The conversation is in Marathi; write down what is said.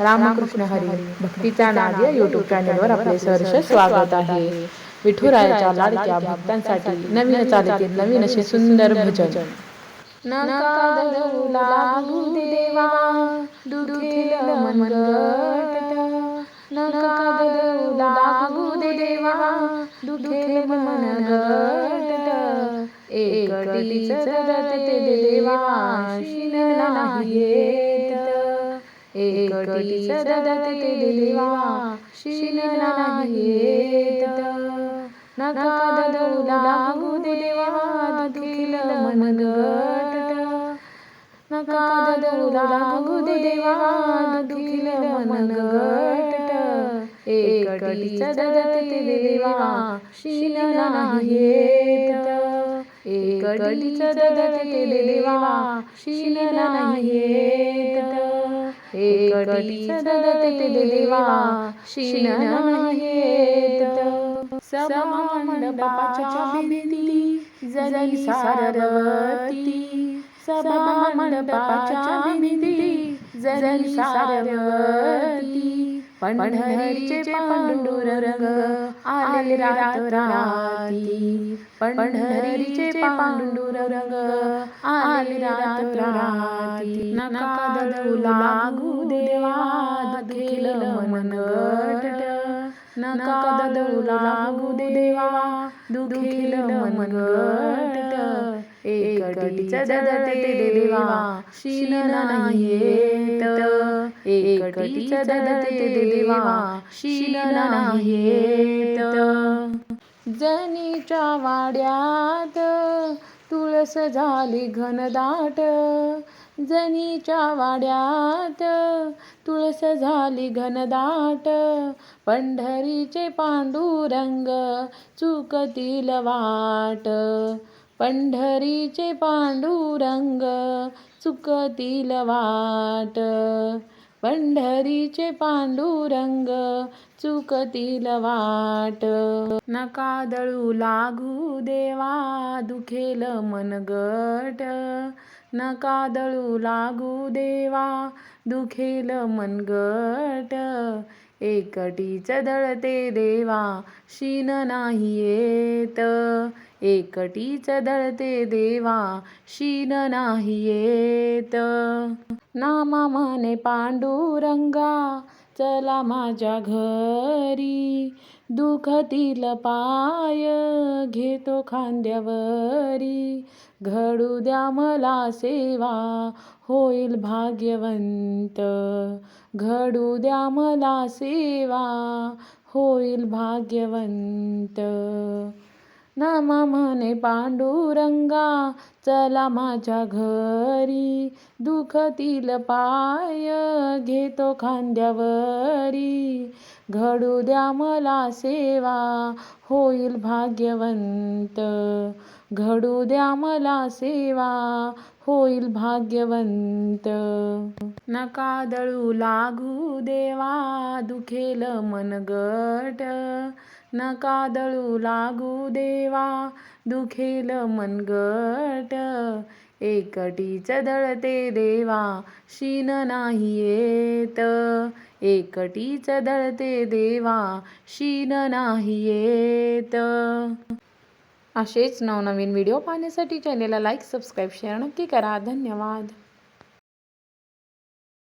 रामकृष्ण हरी भक्तीचा नाद या युट्यूब चॅनलवर आपले सहर्ष स्वागत आहे. विठुरायाच्या लाडक्या भक्तांसाठी नवीन चालीतील नवीन असे सुंदर भजन. नका लागू देवा दुखेल मनगट. लागू देवा दुखेल मनगट. एकटीच देवा शिन नाही एकटीच रते देवा शिन नाही येत. नका दळू लागू देवा दुखेल मनगट नका दळू लागू देवा दुखील मनगट एकटीच ददते देवा शीन नाही येत. एकटीच ददते देवा शीन नाही येत. एकटी ददते देवा शीन नाही येत सभा भिंती जरी सारवती सभा भिंती जरी सारवती पंढरीचे पांडुरंग आले रात राती. पंढरीचे पांडुरंग आले रातराती नका दळू लागू देवा दुखील मनगट. नका दळू लागू देवा दुखील मनगट. एकटीच ददते देवा शीन नाही येत. एकटीच ददते देवा शीन नाही येत. जनीच्या वाड्यात तुळस झाली घनदाट. जनीच्या वाड्यात तुळस झाली घनदाट. पंढरीचे पांडुरंग चुकतील वाट. पंढरीचे पांडुरंग चुकतील वाट. पंढरीचे पांडुरंग चुकतील वाट. नका दळू लागू देवा दुखेल मनगट नका दळू लागू देवा दुखेल मनगट एकटीच दळते देवा शीन नाही येत. एकटीच दळते देवा शीन नाही येत. नामा म्हणे पांडुरंगा चला माझ्या घरी. दुखतील पाय घेतो खांद्यावरी. घडू द्या मला सेवा होईल भाग्यवंत. घडू द्या मला सेवा होईल भाग्यवंत. नामा म्हणे पांडुरंगा चला माझ्या घरी. दुखतील पाय घेतो खांद्यावरी. घडू द्या मला सेवा होईल भाग्यवंत. घडू द्या मला सेवा होईल भाग्यवंत. नका दळू लागू देवा दुखेल मनगट नका दळू लागू देवा दुखेल मनगट. एकटीच दळते देवा शीन नाही येत. एकटीच दळते देवा शीन नाही येत. असेच नवनवीन व्हिडिओ पाहण्यासाठी चॅनेलला लाईक सबस्क्राईब शेअर नक्की करा. धन्यवाद.